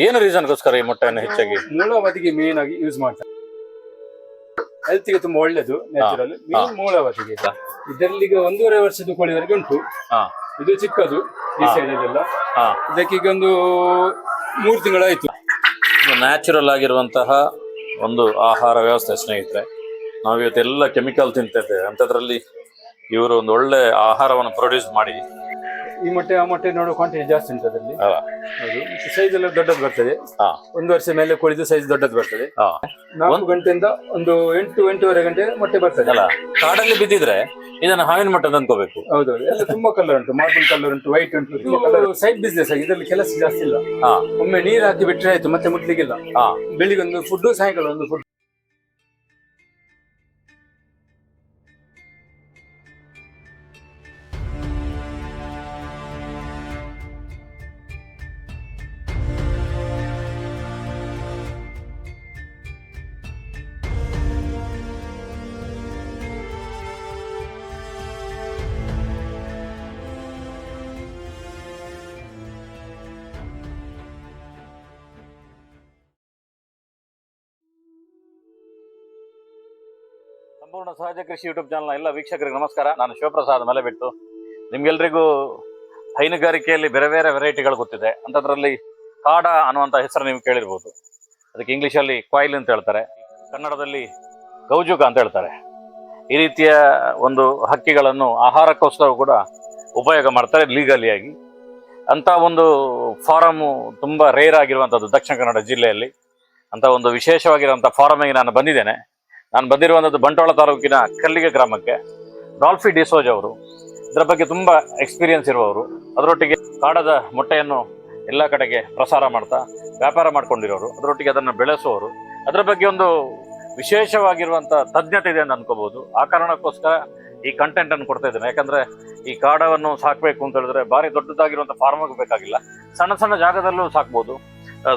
ಏನು ರೀಸನ್ಗೋಸ್ಕರ ಈ ಮೊಟ್ಟೆಯನ್ನು ಹೆಚ್ಚಾಗಿ ಮೂಲವತಿಗೆ ಮೇನ್ ಆಗಿ ಯೂಸ್ ಮಾಡ್ತಾರೆ. ಹೆಲ್ತಿಗೆ ತುಂಬಾ ಒಳ್ಳೇದು ನ್ಯಾಚುರಲ್ ಮೇನ್ ಮೂಲವದಿಗೆ ಇದರಲ್ಲಿ ಈಗ ಒಂದೂವರೆ ವರ್ಷದ ಕೋಳಿವರೆಗೆ ಉಂಟು. ಇದು ಚಿಕ್ಕದು ಈ ಸೈಡ್ ಹಾ. ಇದಕ್ಕೆ ಈಗ ಒಂದು ಮೂರು ತಿಂಗಳಾಯ್ತು. ನ್ಯಾಚುರಲ್ ಆಗಿರುವಂತಹ ಒಂದು ಆಹಾರ ವ್ಯವಸ್ಥೆ ಸ್ನೇಹಿತರೆ. ನಾವಿವತ್ತೆಲ್ಲ ಕೆಮಿಕಲ್ ತಿಂತಿದ್ದೇವೆ. ಅಂಥದ್ರಲ್ಲಿ ಇವರು ಒಂದು ಒಳ್ಳೆ ಆಹಾರವನ್ನು ಪ್ರೊಡ್ಯೂಸ್ ಮಾಡಿ ಈ ಮೊಟ್ಟೆ ಆ ಮೊಟ್ಟೆ ನೋಡೋ ಕ್ವಾಂಟಿಟಿ ಜಾಸ್ತಿ ಉಂಟು ಅದರಲ್ಲಿ. ಅಲ್ಲ ಹೌದು. ಸೈಜ್ ಎಲ್ಲ ದೊಡ್ಡದು ಬರ್ತದೆ. ಹಾ. ಒಂದು ವರ್ಷ ಮೇಲೆ ಕುಳಿದು ಸೈಜ್ ದೊಡ್ಡದು ಬರ್ತದೆ. ಹಾ. ನಾಲ್ಕು ಗಂಟೆಯಿಂದ ಒಂದು ಎಂಟು ಎಂಟೂವರೆ ಗಂಟೆ ಮೊಟ್ಟೆ ಬರ್ತದೆ. ಅಲ್ಲ ಕಾಡಲ್ಲಿ ಬಿದ್ದಿದ್ರೆ ಇದನ್ನ ಹಾವಿನ ಮಟ್ಟ ಅನ್ಕೋಬೇಕು. ಹೌದು ಎಲ್ಲ ತುಂಬಾ ಕಲರ್ ಉಂಟು. ಮಾರ್ಬಲ್ ಕಲರ್ ಉಂಟು ವೈಟ್ ಉಂಟು. ಕಲರ್ ಸೈಡ್ ಬಿಸ್ನೆಸ್ ಆಗಿ ಇದರಲ್ಲಿ ಕೆಲಸ ಜಾಸ್ತಿ ಇಲ್ಲ. ಹಾ. ಒಮ್ಮೆ ನೀರು ಹಾಕಿ ಬಿಟ್ರೆ ಆಯ್ತು ಮತ್ತೆ ಮುಟ್ಲಿಕ್ಕಿಲ್ಲ. ಹಾ. ಬೆಳಿಗ್ಗೆ ಒಂದು ಫುಡ್ ಸಾಯಂಕಾಲ ಒಂದು ಫುಡ್ ಸಂಪೂರ್ಣ ಸಹಜ ಕೃಷಿ ಯೂಟ್ಯೂಬ್ ಚಾನಲ್ ಎಲ್ಲ ವೀಕ್ಷಕರಿಗೆ ನಮಸ್ಕಾರ. ನಾನು ಶಿವಪ್ರಸಾದ್ ಮಲೆಬಿಟ್ಟು. ನಿಮ್ಗೆಲ್ರಿಗೂ ಹೈನುಗಾರಿಕೆಯಲ್ಲಿ ಬೇರೆ ಬೇರೆ ವೆರೈಟಿಗಳು ಗೊತ್ತಿದೆ. ಅಂಥದ್ರಲ್ಲಿ ಕಾಡ ಅನ್ನುವಂಥ ಹೆಸರು ನೀವು ಕೇಳಿರ್ಬೋದು. ಅದಕ್ಕೆ ಇಂಗ್ಲೀಷಲ್ಲಿ ಕ್ವಾಯಿಲ್ ಅಂತ ಹೇಳ್ತಾರೆ. ಕನ್ನಡದಲ್ಲಿ ಗೌಜುಕ ಅಂತ ಹೇಳ್ತಾರೆ. ಈ ರೀತಿಯ ಒಂದು ಹಕ್ಕಿಗಳನ್ನು ಆಹಾರಕ್ಕೋಸ್ಕರ ಕೂಡ ಉಪಯೋಗ ಮಾಡ್ತಾರೆ ಲೀಗಲಿಯಾಗಿ ಅಂತ ಒಂದು ಫಾರಮ್ಮು ತುಂಬ ರೇರ್ ಆಗಿರುವಂಥದ್ದು ದಕ್ಷಿಣ ಕನ್ನಡ ಜಿಲ್ಲೆಯಲ್ಲಿ. ಅಂತ ಒಂದು ವಿಶೇಷವಾಗಿರುವಂಥ ಫಾರಮಿಗೆ ನಾನು ಬಂದಿದ್ದೇನೆ. ನಾನು ಬಂದಿರುವಂಥದ್ದು ಬಂಟ್ವಾಳ ತಾಲೂಕಿನ ಕಲ್ಲಿಗೆ ಗ್ರಾಮಕ್ಕೆ. ಡಾಲ್ಫಿ ಡಿಸೋಜ್ ಅವರು. ಇದರ ಬಗ್ಗೆ ತುಂಬ ಎಕ್ಸ್ಪೀರಿಯನ್ಸ್ ಇರುವವರು. ಅದರೊಟ್ಟಿಗೆ ಕಾಡದ ಮೊಟ್ಟೆಯನ್ನು ಎಲ್ಲ ಕಡೆಗೆ ಪ್ರಸಾರ ಮಾಡ್ತಾ, ವ್ಯಾಪಾರ ಮಾಡ್ಕೊಂಡಿರೋರು. ಅದರೊಟ್ಟಿಗೆ ಅದನ್ನು ಬೆಳೆಸುವವರು. ಅದರ ಬಗ್ಗೆ ಒಂದು ವಿಶೇಷವಾಗಿರುವಂಥ ತಜ್ಞತೆ ಇದೆ ಅಂತ ಅನ್ಕೋಬಹುದು. ಆ ಕಾರಣಕ್ಕೋಸ್ಕರ ಈ ಕಂಟೆಂಟ್ ಅನ್ನು ಕೊಡ್ತಾ ಇದ್ದೇನೆ. ಯಾಕಂದ್ರೆ ಈ ಕಾಡವನ್ನು ಸಾಕಬೇಕು ಅಂತ ಹೇಳಿದ್ರೆ ಭಾರಿ ದೊಡ್ಡದಾಗಿರುವಂಥ ಫಾರ್ಮ್ ಬೇಕಾಗಿಲ್ಲ. ಸಣ್ಣ ಸಣ್ಣ ಜಾಗದಲ್ಲೂ ಸಾಕ್ಬೋದು.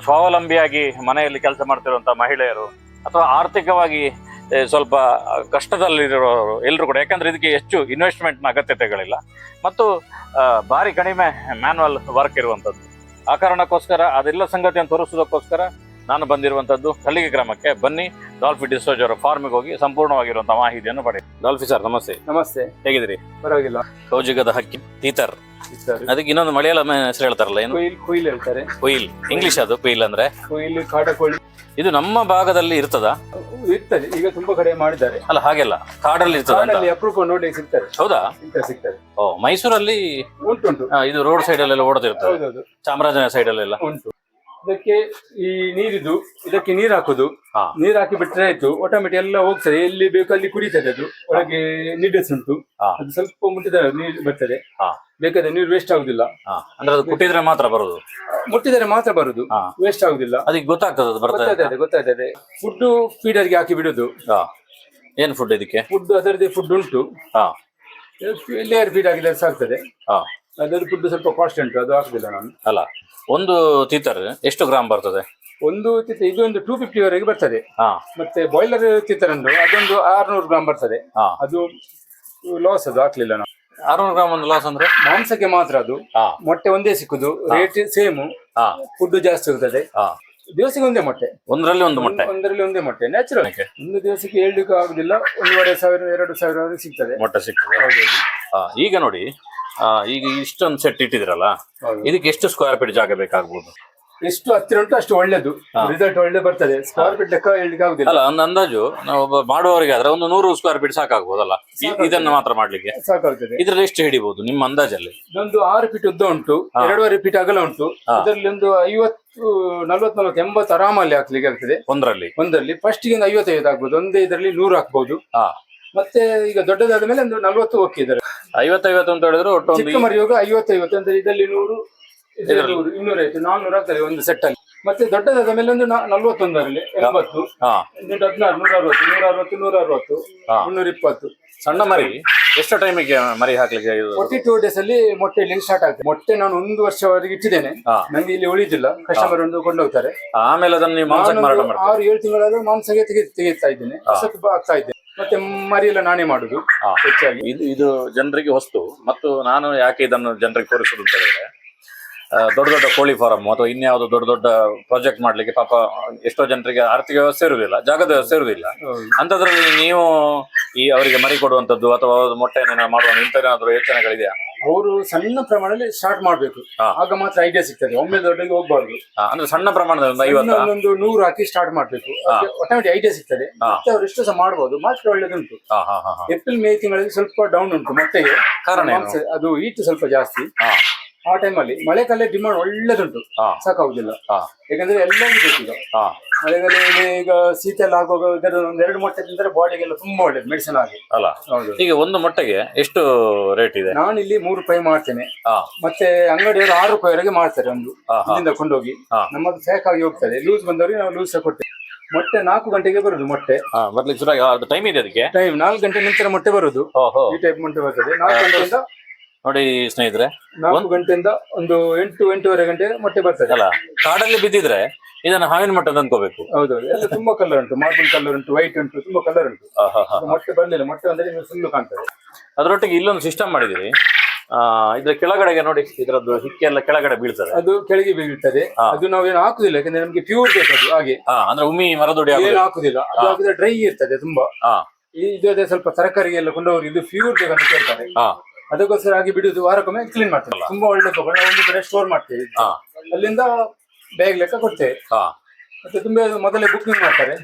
ಸ್ವಾವಲಂಬಿಯಾಗಿ ಮನೆಯಲ್ಲಿ ಕೆಲಸ ಮಾಡ್ತಿರುವಂಥ ಮಹಿಳೆಯರು ಅಥವಾ ಆರ್ಥಿಕವಾಗಿ ಸ್ವಲ್ಪ ಕಷ್ಟದಲ್ಲಿರೋರು ಎಲ್ಲರೂ ಕೂಡ. ಯಾಕಂದ್ರೆ ಇದಕ್ಕೆ ಹೆಚ್ಚು ಇನ್ವೆಸ್ಟ್ಮೆಂಟ್ನ ಅಗತ್ಯತೆಗಳಿಲ್ಲ. ಮತ್ತು ಭಾರಿ ಕಡಿಮೆ ಮ್ಯಾನುವಲ್ ವರ್ಕ್ ಇರುವಂಥದ್ದು. ಆ ಕಾರಣಕ್ಕೋಸ್ಕರ ಅದೆಲ್ಲ ಸಂಗತಿಯನ್ನು ತೋರಿಸೋದಕ್ಕೋಸ್ಕರ ನಾನು ಬಂದಿರುವಂಥದ್ದು ಹಳ್ಳಿಗೆ ಗ್ರಾಮಕ್ಕೆ. ಬನ್ನಿ ಡಾಲ್ಫಿ ಡಿಸೋಜ್ ಅವರ ಫಾರ್ಮಿಗೆ ಹೋಗಿ ಸಂಪೂರ್ಣವಾಗಿರುವಂಥ ಮಾಹಿತಿಯನ್ನು ಪಡೆ ಡಾಲ್ಫಿ ಸರ್ ನಮಸ್ತೆ. ನಮಸ್ತೆ. ಹೇಗಿದ್ರಿ ಪರವಾಗಿಲ್ಲ. ಕೌಜಿಗದ ಹಕ್ಕಿ ತೀತರ್. ಅದಕ್ಕೆ ಇನ್ನೊಂದು ಮಳೆಯಲ್ಲ ಹೆಸರು ಹೇಳ್ತಾರಲ್ಲ ಏನು? ಕೊಯ್ಲ್ ಕೊಯ್ಲ್ ಹೇಳ್ತಾರೆ. ಕುಯಿಲ್. ಇಂಗ್ಲಿಷ್ ಅದು ಕುಯಿಲ್ ಅಂದ್ರೆ? ಕೊಯ್ಲು ಕಾಡಕೋಳಿ ಇದು ನಮ್ಮ ಭಾಗದಲ್ಲಿ ಇರ್ತದ? ಇರ್ತದೆ. ಈಗ ತುಂಬಾ ಕಡೆ ಮಾಡಿದ್ದಾರೆ. ಅಲ್ಲ ಹಾಗೆಲ್ಲ. ಕಾಡಲ್ಲಿ ಇರ್ತದ ಅಂತ ಕಾಡಲ್ಲಿ ಅಪರೂಪ ನೋಡಿ ಸಿಗ್ತಾರೆ ಹೌದಾ? ಸಿಗ್ತದೆ ಓ ಮೈಸೂರಲ್ಲಿ ಉಂಟು ಉಂಟು. ಆ, ಇದು ರೋಡ್ ಸೈಡ್ ಅಲ್ಲೆಲ್ಲ ಓಡದಿರ್ತದೆ ಹೌದೌದು. ಚಾಮರಾಜನಗರ ಸೈಡ್ ಅಲ್ಲೆಲ್ಲ? ಉಂಟು. ಇದಕ್ಕೆ ಈ ನೀರಿದ್ದು ಇದಕ್ಕೆ ನೀರ್ ಹಾಕುದು. ನೀರ್ ಹಾಕಿ ಬಿಟ್ರೆ ಆಯ್ತು ಆಟೋಮೆಟಿಕ್ ಎಲ್ಲ ಹೋಗ್ತದೆ. ಎಲ್ಲಿ ಬೇಕು ಅಲ್ಲಿ ಕುಡಿತದೆ ಅದು. ಒಳಗೆ ನೀಡಸ್ ಉಂಟು. ಅದು ಸ್ವಲ್ಪ ಮುಟ್ಟಿದ ನೀರು ಬರ್ತದೆ. ಬೇಕಾದ್ರೆ ನೀರು ವೇಸ್ಟ್ ಆಗುದಿಲ್ಲ. ಅಂದ್ರೆ ಅದು ಕುಟ್ಟಿದ್ರೆ ಮಾತ್ರ ಬರುದು? ಮುಟ್ಟಿದರೆ ಮಾತ್ರ ಬರುದು. ವೇಸ್ಟ್ ಆಗುದಿಲ್ಲ. ಅದಕ್ಕೆ ಗೊತ್ತಾಗ್ತದೆ ಅದು ಬರ್ತದೆ ಗೊತ್ತಾಗ್ತದೆ ಫುಡ್ ಫೀಡರ್ಗೆ ಹಾಕಿ ಬಿಡುದು. ಹಾ. ಏನ್ ಫುಡ್ ಇದಕ್ಕೆ? ಫುಡ್ ಅದರದೇ ಫುಡ್ ಉಂಟು. ಹಾ. ಲೇಯರ್ ಫೀಡ್ ಆಗಿದ್ರೆ ಸಾಕ್ತದೆ. ಹಾ ಅದರ ಫುಡ್ ಸ್ವಲ್ಪ ಕಾಸ್ಟ್ ಉಂಟು ಅದು ಹಾಕುದಿಲ್ಲ ನಾನು. ಅಲ್ಲ ಒಂದು ತೀತರ್ ಎಷ್ಟು ಗ್ರಾಮ್ ಬರ್ತದೆ? ಒಂದು ಚಿತ್ರ ಇದು ಒಂದು ಟೂ ಫಿಫ್ಟಿ ವರೆಗೆ ಬರ್ತದೆ. ಹಾ. ಮತ್ತೆ ಬಾಯ್ಲರ್ ಚಿತ್ತರಂದು ಅದೊಂದು ಆರ್ನೂರು ಗ್ರಾಮ್ ಬರ್ತದೆ. ಹಾ. ಅದು ಲಾಸ್ ಅದು ಹಾಕ್ಲಿಲ್ಲ ನಾವು. ಆರ್ನೂರು ಗ್ರಾಮ್ ಒಂದು ಲಾಸ್ ಅಂದ್ರೆ? ಮಾಂಸಕ್ಕೆ ಮಾತ್ರ ಅದು. ಹಾ. ಮೊಟ್ಟೆ ಒಂದೇ ಸಿಕ್ಕುದು ರೇಟ್ ಸೇಮ್ ಹಾ. ಫುಡ್ ಜಾಸ್ತಿ ಇರ್ತದೆ. ಹಾ. ದಿವಸಕ್ಕೆ ಒಂದೇ ಮೊಟ್ಟೆ. ಒಂದರಲ್ಲಿ ಒಂದು ಮೊಟ್ಟೆ? ಒಂದರಲ್ಲಿ ಒಂದೇ ಮೊಟ್ಟೆ ನ್ಯಾಚುರಲ್ Okay. ಒಂದು ದಿವಸಕ್ಕೆ ಹೇಳಲಿಕ್ಕೆ ಆಗುದಿಲ್ಲ ಒಂದೂವರೆ ಸಾವಿರ ಎರಡು ಸಾವಿರವರೆಗೆ ಸಿಗ್ತದೆ. ಮೊಟ್ಟೆ ಸಿಗ್ತದೆ. ಹೌದೌದು ಹಾ, ಈಗ ನೋಡಿ ಈಗ ಇಷ್ಟೊಂದು ಸೆಟ್ ಇಟ್ಟಿದ್ರಲ್ಲ ಇದಕ್ಕೆ ಎಷ್ಟು ಸ್ಕ್ವೇರ್ ಫೀಟ್ ಜಾಗ ಬೇಕಾಗ್ಬೋದು? ಎಷ್ಟು ಹತ್ತಿರ ಉಂಟು ಅಷ್ಟು ಒಳ್ಳೇದು. ರಿಸಲ್ಟ್ ಒಳ್ಳೆ ಬರ್ತದೆ. ಸ್ಕ್ವೇರ್ ಫೀಟ್ ಲೆಕ್ಕ ಹೇಳಲಿಕ್ಕೆ ಆಗುದಿಲ್ಲ. ಅಲ್ಲ ಒಂದು ಅಂದಾಜು ನಾವು ಮಾಡುವವರಿಗೆ ಆದ್ರೆ ಒಂದು ನೂರು ಸ್ಕ್ವೇರ್ ಫೀಟ್ ಸಾಕಾಗ್ಬೋದಲ್ಲ? ಇದನ್ನ ಮಾತ್ರ ಮಾಡ್ಲಿಕ್ಕೆ. ಸಾಕಾಗ್ತದೆ. ಇದ್ರಲ್ಲಿ ಎಷ್ಟು ಹಿಡಿಬಹುದು ನಿಮ್ಮ ಅಂದಾಜಲ್ಲಿ? ಇದೊಂದು ಆರು ಫೀಟ್ ಉದ್ದ ಉಂಟು ಎರಡೂವರೆ ಫೀಟ್ ಅಗಲ ಉಂಟು. ಅದರಲ್ಲಿ ಇದರಲ್ಲಿ ಒಂದು ಐವತ್ತು ನಲ್ವತ್ ನಲ್ವತ್ತು ಎಂಬತ್ತು ಆರಾಮಲ್ಲಿ ಹಾಕ್ಲಿಕ್ಕೆ ಆಗ್ತದೆ. ಒಂದರಲ್ಲಿ? ಒಂದರಲ್ಲಿ. ಫಸ್ಟ್ಗೆ ಒಂದು ಐವತ್ತೈದು ಆಗ್ಬೋದು ಒಂದೇ ಇದರಲ್ಲಿ ನೂರು ಹಾಕ್ಬಹುದು ಮತ್ತೆ ಈಗ ದೊಡ್ಡದಾದ ಮೇಲೆ ಒಂದು ನಲ್ವತ್ತು ಓಕೆ ಇದರ ಐವತ್ತೈವತ್ತು ಅಂತ ಹೇಳಿದ್ರೆ ಒಟ್ಟು ಒಂದು ಚಿಕ್ಕ ಮರಿ ಹೋಗ ಐವತ್ತೈವತ್ತು ಅಂದ್ರೆ ಇದರಲ್ಲಿ ನೂರು ಇದರಲ್ಲಿ ನೂರು ಇನ್ನೂರ ಐತೆ ನಾನ್ನೂರು ಆಗ್ತದೆ ಒಂದು ಸೆಟ್ ಅಲ್ಲಿ. ಮತ್ತೆ ದೊಡ್ಡದಾದ ಮೇಲೆ ಒಂದು ನಲ್ವತ್ತೊಂದು ನಲ್ವತ್ತೊಂದರಲ್ಲಿ ಎಂಬತ್ತು ಹಾ. ಒಂದು ಹದಿನಾರು ನೂರ ಅರವತ್ತು ನೂರ ಅರವತ್ತು ನೂರ ಅರವತ್ತು ಹಾ. ಮುನ್ನೂರ ಇಪ್ಪತ್ತು ಸಣ್ಣ ಮರಿ ಎಷ್ಟು ಟೈಮಿಗೆ ಮರಿ ಹಾಕ್ಲಿಕ್ಕೆ ಇದು? ಫೋರ್ಟಿ ಟೂ ಡೇಸ್ ಅಲ್ಲಿ ಮೊಟ್ಟೆ ಇಲ್ಲಿ ಸ್ಟಾರ್ಟ್ ಆಗ್ತದೆ. ಮೊಟ್ಟೆ ನಾನು ಒಂದು ವರ್ಷವರೆಗೆ ಇಟ್ಟಿದ್ದೇನೆ. ಹಾ. ನಂಗೆ ಇಲ್ಲಿ ಉಳಿದಿಲ್ಲ. ಕಸ್ಟಮರ್ ಒಂದು ಕೊಂಡೋಗ್ತಾರೆ. ಆಮೇಲೆ ಅದನ್ನ ನೀವು ಮಾಂಸಕ್ಕೆ ಮಾರಾಟ ನಾನೊಂದು ಮಾಡ್ತೀವಿ ಆರು ಏಳು ತಿಂಗಳಾದ್ರೂ ಮಾಂಸಗೆ ತೆಗೆ ತೆಗಿತಾ ಇದ್ದೇನೆ. ಆಗ್ತಾ ಇದ್ದೇನೆ. ಮತ್ತೆ ಮರಿ ಎಲ್ಲ ನಾನೇ ಮಾಡುದು. ಹಾ. ಹೆಚ್ಚಾಗಿ. ಇದು ಇದು ಜನರಿಗೆ ವಸ್ತು. ಮತ್ತು ನಾನು ಯಾಕೆ ಇದನ್ನು ಜನರಿಗೆ ತೋರಿಸುದು ಅಂತ ಹೇಳಿದ್ರೆ ಆ, ದೊಡ್ಡ ದೊಡ್ಡ ಕೋಳಿ ಫಾರಂ ಅಥವಾ ಇನ್ಯಾವುದೋ ದೊಡ್ಡ ದೊಡ್ಡ ಪ್ರಾಜೆಕ್ಟ್ ಮಾಡ್ಲಿಕ್ಕೆ ಪಾಪ ಎಷ್ಟೋ ಜನರಿಗೆ ಆರ್ಥಿಕ ವ್ಯವಸ್ಥೆ ಇರುವುದಿಲ್ಲ ಜಾಗದ ವ್ಯವಸ್ಥೆ ಇರುವುದಿಲ್ಲ. ಹೌದು. ಅಂತದ್ರಲ್ಲಿ ನೀವು ಈ ಅವರಿಗೆ ಮರಿ ಕೊಡುವಂತದ್ದು ಅಥವಾ ಮೊಟ್ಟೆ ಮೊಟ್ಟೆಯನ್ನು ಮಾಡುವ ಇಂಥದ್ದೇನಾದರೂ ಯೋಚನೆಗಳಿದೆಯಾ? ಅವರು ಸಣ್ಣ ಪ್ರಮಾಣದಲ್ಲಿ ಸ್ಟಾರ್ಟ್ ಮಾಡಬೇಕು. ಹಾ. ಆಗ ಮಾತ್ರ ಐಡಿಯಾ ಸಿಗ್ತದೆ. ಒಮ್ಮೆ ದೊಡ್ಡಗೆ ಹೋಗ್ಬಾರ್ದು. ಅಂದ್ರೆ ಸಣ್ಣ ಪ್ರಮಾಣದಲ್ಲಿ ಒಂದು ಐವತ್ತ ನೂರು ಹಾಕಿ ಸ್ಟಾರ್ಟ್ ಮಾಡಬೇಕು. ಆಟೋಮೆಟಿಕ್ ಐಡಿಯಾ ಸಿಗ್ತದೆ. ಹಾ. ಮತ್ತೆ ಅವ್ರು ಎಷ್ಟು ಸಹ ಮಾಡಬಹುದು ಮಾತ್ರ ಒಳ್ಳೇದುಂಟು. ಹಾ ಹಾ ಹಾ ಹಾ. ಏಪ್ರಿಲ್ ಮೇ ತಿಂಗಳಲ್ಲಿ ಸ್ವಲ್ಪ ಡೌನ್ ಉಂಟು. ಮತ್ತೆ ಕಾರಣ ಏನು? ಅದು ಈಟ್ ಸ್ವಲ್ಪ ಜಾಸ್ತಿ. ಹಾ. ಆ ಟೈಮಲ್ಲಿ ಮಳೆಗಾಲ ಡಿಮಾಂಡ್ ಒಳ್ಳೇದುಂಟು. ಹಾ. ಸಾಕಾಗುದಿಲ್ಲ. ಹಾ. ಯಾಕಂದ್ರೆ ಎಲ್ಲರಿಗೂ ಬೇಕೀಗ ಹಾ. ಮಳೆಗಾಲದಲ್ಲಿ ಈಗ ಶೀತ ಎಲ್ಲ ಆಗುವಾಗ ಒಂದ್ ಎರಡು ಮೊಟ್ಟೆ ತಿಂದ್ರೆ ಬಾಡಿಗೆಲ್ಲ ತುಂಬಾ ಒಳ್ಳೇದು ಮೆಡಿಸಿನ್ ಆಗಿ. ಅಲ್ಲ ಹೌದು. ಈಗ ಒಂದು ಮೊಟ್ಟೆಗೆ ಎಷ್ಟು ರೇಟ್ ಇದೆ? ನಾನು ಇಲ್ಲಿ ಮೂರು ರೂಪಾಯಿ ಮಾಡ್ತೇನೆ. ಹಾ. ಮತ್ತೆ ಅಂಗಡಿಯವರು ಆರು ರೂಪಾಯಿವರೆಗೆ ಮಾಡ್ತಾರೆ ಒಂದು. ಹಾ ಹಾ. ಇಲ್ಲಿಂದ ಕೊಂಡೋಗಿ. ಹಾ. ನಮ್ಮದು ಸೇಕ್ ಆಗಿ ಹೋಗ್ತದೆ. ಲೂಸ್ ಬಂದವರಿಗೆ ನಾವು ಲೂಸ್ ಕೊಡ್ತೇವೆ. ಮೊಟ್ಟೆ ನಾಲ್ಕು ಗಂಟೆಗೆ ಬರುದು ಮೊಟ್ಟೆ. ಹಾ ಬರ್ಲಿಕ್ಕೆ ಶುರು ಅದು ಟೈಮ್ ಇದೆ ಅದಕ್ಕೆ? ಟೈಮ್ ನಾಲ್ಕು ಗಂಟೆ ನಂತರ ಮೊಟ್ಟೆ ಬರುದು. ಓಹೋ. ಈ ಟೈಪ್ ಮೊಟ್ಟೆ ಬರ್ತದೆ. ನಾಲ್ಕು ಗಂಟೆಯಿಂದ ನೋಡಿ ಸ್ನೇಹಿತರೆ ನಾಲ್ಕು ಗಂಟೆಯಿಂದ ಒಂದು ಎಂಟು ಎಂಟೂವರೆ ಗಂಟೆ ಮೊಟ್ಟೆ ಬರ್ತದೆ. ಅಲ್ಲ ಕಾಡಲ್ಲಿ ಬಿದ್ದಿದ್ರೆ ಇದನ್ನ ಹಾವಿನ ಮಟ್ಟದ ಅಂತ ಅನ್ಕೋಬೇಕು. ಹೌದು ಎಲ್ಲ ತುಂಬಾ ಕಲರ್ ಉಂಟು. ಮಾರ್ಬಲ್ ಕಲರ್ ಉಂಟು ವೈಟ್ ಉಂಟು ತುಂಬಾ ಕಲರ್ ಉಂಟು. ಮೊಟ್ಟೆ ಬರ್ಲಿಲ್ಲ. ಮೊಟ್ಟೆ ಅಂದ್ರೆ ನೀವು ಸುಳ್ಳು ಕಾಣ್ತದೆ. ಅದರೊಟ್ಟಿಗೆ ಇಲ್ಲೊಂದು ಸಿಸ್ಟಮ್ ಮಾಡಿದಿರಿ ಆ ಇದ್ರ ಕೆಳಗಡೆಗೆ ನೋಡಿ ಇದರದ್ದು ಹಿಕ್ಕೆ ಎಲ್ಲ ಕೆಳಗಡೆ ಬೀಳ್ತದೆ. ಅದು ಕೆಳಗೆ ಬೀಳ್ತದೆ. ಅದು ನಾವೇನು ಹಾಕುದಿಲ್ಲ. ಯಾಕಂದ್ರೆ ನಮ್ಗೆ ಪ್ಯೂರ್ ಬೇಕದು ಹಾಗೆ. ಅಂದ್ರೆ ಉಮಿ ಮರದೊಡಿ ಏನು. ಹಾಕುದಿಲ್ಲ. ಅದು ಹಾಕಿದ್ರೆ ಡ್ರೈ ಇರ್ತದೆ ತುಂಬಾ. ಈ- ಇದು ಅದೇ ಸ್ವಲ್ಪ ತರಕಾರಿ ಎಲ್ಲ ಕೊಂಡೋಗಿ ಇದು ಪ್ಯೂರ್ ಬೇಕಂತ ಕೇಳ್ತಾರೆ ಹಾ. ಅದಕ್ಕೋಸ್ಕರ ಆಗಿ ಬಿಡುದು ವಾರಕ್ಕೊಮ್ಮೆ ಕ್ಲೀನ್ ಮಾಡ್ತಾರೆ. ತುಂಬಾ ಒಳ್ಳೆ ತಗೊಂಡು ಒಂದು ಕಡೆ ಸ್ಟೋರ್ ಮಾಡ್ತೇವೆ. ಅಲ್ಲಿಂದ ಬ್ಯಾಗ್ ಲೆಕ್ಕ ಕೊಡ್ತೇವೆ. ಹಾ. ಮತ್ತೆ ತುಂಬಾ ಮೊದಲೇ ಬುಕ್ಕಿಂಗ್ ಮಾಡ್ತಾರೆ.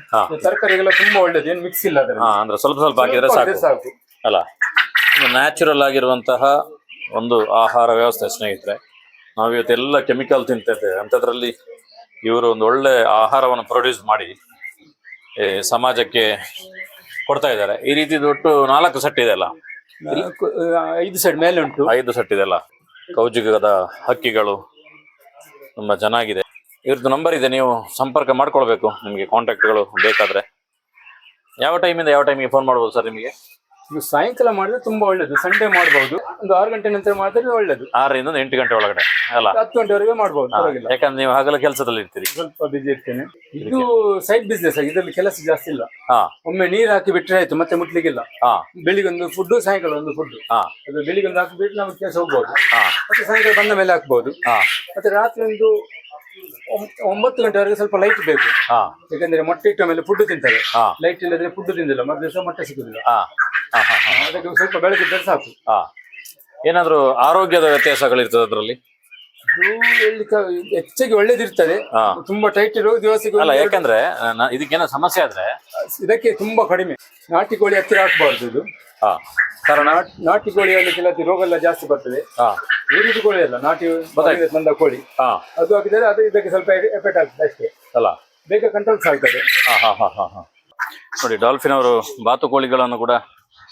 ತರಕಾರಿ ಎಲ್ಲ ತುಂಬಾ ಒಳ್ಳೇದು. ಏನು ಮಿಕ್ಸ್ ಇಲ್ಲ ಅದರಲ್ಲಿ. ಅಂದ್ರೆ ಸ್ವಲ್ಪ ಸ್ವಲ್ಪ ಹಾಕಿದ್ರೆ ಸ್ವಲ್ಪ ಸಾಕು ಹಾಕಿದ್ರೆ ಸಾಕು. ಅಲ್ಲ ನ್ಯಾಚುರಲ್ ಆಗಿರುವಂತಹ ಒಂದು ಆಹಾರ ವ್ಯವಸ್ಥೆ ಸ್ನೇಹಿತರೆ. ನಾವು ಇವತ್ತೆಲ್ಲ ಕೆಮಿಕಲ್ ತಿಂತಿದ್ದೇವೆ. ಅಂಥದ್ರಲ್ಲಿ ಇವರು ಒಂದು ಒಳ್ಳೆ ಆಹಾರವನ್ನು ಪ್ರೊಡ್ಯೂಸ್ ಮಾಡಿ ಈ ಸಮಾಜಕ್ಕೆ ಕೊಡ್ತಾ ಇದ್ದಾರೆ. ಈ ರೀತಿ ಒಟ್ಟು ನಾಲ್ಕು ಸೆಟ್ ಇದೆ ಅಲ್ಲ? ನಾಲ್ಕು, ಆ, ಐದು ಸೈಡ್ ಮೇಲೆ ಉಂಟು. ಐದು ಸೆಟ್ ಇದೆಲ್ಲ ಕೌಜುಗದ ಹಕ್ಕಿಗಳು ತುಂಬ ಚೆನ್ನಾಗಿದೆ. ಇವ್ರದ್ದು ನಂಬರ್ ಇದೆ ನೀವು ಸಂಪರ್ಕ ಮಾಡ್ಕೊಳ್ಬೇಕು ನಿಮಗೆ ಕಾಂಟ್ಯಾಕ್ಟ್ಗಳು ಬೇಕಾದ್ರೆ. ಯಾವ ಟೈಮಿಂದ ಯಾವ ಟೈಮಿಗೆ ಫೋನ್ ಮಾಡ್ಬೋದು ಸರ್ ನಿಮಗೆ? ನೀವು ಸಾಯಂಕಾಲ ಮಾಡಿದ್ರೆ ತುಂಬಾ ಒಳ್ಳೇದು ಸಂಡೇ ಮಾಡಬಹುದು ಒಂದು ಆರು ಗಂಟೆ ನಂತರ ಮಾಡಿದ್ರೆ ಒಳ್ಳೇದು. ಆರರಿಂದ ಒಂದು ಎಂಟು ಗಂಟೆ ಒಳಗಡೆ ಅಲ್ಲ? ಹತ್ತು ಗಂಟೆವರೆಗೆ ಮಾಡಬಹುದು ಪರವಾಗಿಲ್ಲ. ಯಾಕಂದ್ರೆ ನೀವು ಹಗಲ ಕೆಲಸದಲ್ಲಿ ಇರ್ತೀರಿ. ಸ್ವಲ್ಪ ಬಿಜಿ ಇರ್ತೇನೆ. ಇದು ಸೈಡ್ ಬಿಸ್ನೆಸ್ ಇದರಲ್ಲಿ ಕೆಲಸ ಜಾಸ್ತಿ ಇಲ್ಲ. ಒಮ್ಮೆ ನೀರು ಹಾಕಿ ಬಿಟ್ರೆ ಆಯ್ತು ಮತ್ತೆ ಮುಟ್ಲಿಕ್ಕಿಲ್ಲ. ಬೆಳಿಗ್ಗೆ ಒಂದು ಫುಡ್ ಸಾಯಂಕಾಲ ಒಂದು ಫುಡ್ ಅದು ಬೆಳಿಗ್ಗೆ ಒಂದು ಹಾಕಿಬಿಟ್ಟು ನಾವು ಕೆಲಸ ಹೋಗ್ಬೋದು. ಮತ್ತೆ ಸಾಯಂಕಾಲ ಬಂದ ಮೇಲೆ ಹಾಕ್ಬಹುದು ಹಾ. ಮತ್ತೆ ರಾತ್ರಿ ಒಂದು ಒಂಬತ್ತು ಗಂಟೆವರೆಗೆ ಸ್ವಲ್ಪ ಲೈಟ್ ಬೇಕು. ಹಾ. ಯಾಕಂದ್ರೆ ಮೊಟ್ಟೆ ಇಟ್ಟ ಮೇಲೆ ಫುಡ್ ತಿಂತಾರೆ. ಹಾ. ಲೈಟ್ ಇಲ್ಲದ್ರೆ ಫುಡ್ ತಿಂದಿಲ್ಲ. ಮತ್ತೆ ದಿವಸ ಮೊಟ್ಟೆ ಸಿಗುದಿಲ್ಲ. ಹಾ. ಹಾ ಹಾ ಹಾ. ಅದಕ್ಕೆ ಸ್ವಲ್ಪ ಬೆಳಕಿದ್ದರೆ ಸಾಕು. ಹಾ. ಏನಾದ್ರು ಆರೋಗ್ಯದ ವ್ಯತ್ಯಾಸಗಳಿರ್ತದೆ ಅದರಲ್ಲಿ? ಹೆಚ್ಚಾಗಿ ಒಳ್ಳೇದಿರ್ತದೆ. ಹಾ. ತುಂಬಾ ಟೈಟ್ ಇರೋ ದಿವಸ ಅಲ್ಲ ಒಂದು ಯಾಕಂದ್ರೆ ನ- ಇದಕ್ಕೇನೋ ಸಮಸ್ಯೆ ಆದ್ರೆ ಇದಕ್ಕೆ ತುಂಬಾ ಕಡಿಮೆ. ನಾಟಿ ಕೋಳಿ ಹತ್ತಿರ ಹಾಕಬಾರ್ದು ಇದು. ಹಾ. ಕಾರಣ ನಾಟ್- ನಾಟಿ ಕೋಳಿಯಲ್ಲಿ ಕೆಲವು ರೋಗ ಎಲ್ಲ ಜಾಸ್ತಿ ಬರ್ತದೆ. ಹಾ. ಊರಿದ ಕೋಳಿ ಅಲ್ಲ ನಾಟಿ ಬಂದ ಕೋಳಿ. ಹಾ. ಅದು ಹಾಕಿದರೆ ಅದು ಇದಕ್ಕೆ ಸ್ವಲ್ಪ ಎಫೆಕ್ಟ್ ಆಗ್ತದೆ ಅಷ್ಟೇ. ಅಲ್ಲ. ಬೇಗ ಕಂಟ್ರೋಲ್ಸ್ ಆಗ್ತದೆ. ಹಾ ಹಾ ಹಾ ಹಾ ಹಾ. ನೋಡಿ ಡಾಲ್ಫಿನ್ ಅವರು ಬಾತುಕೋಳಿಗಳನ್ನು ಕೂಡ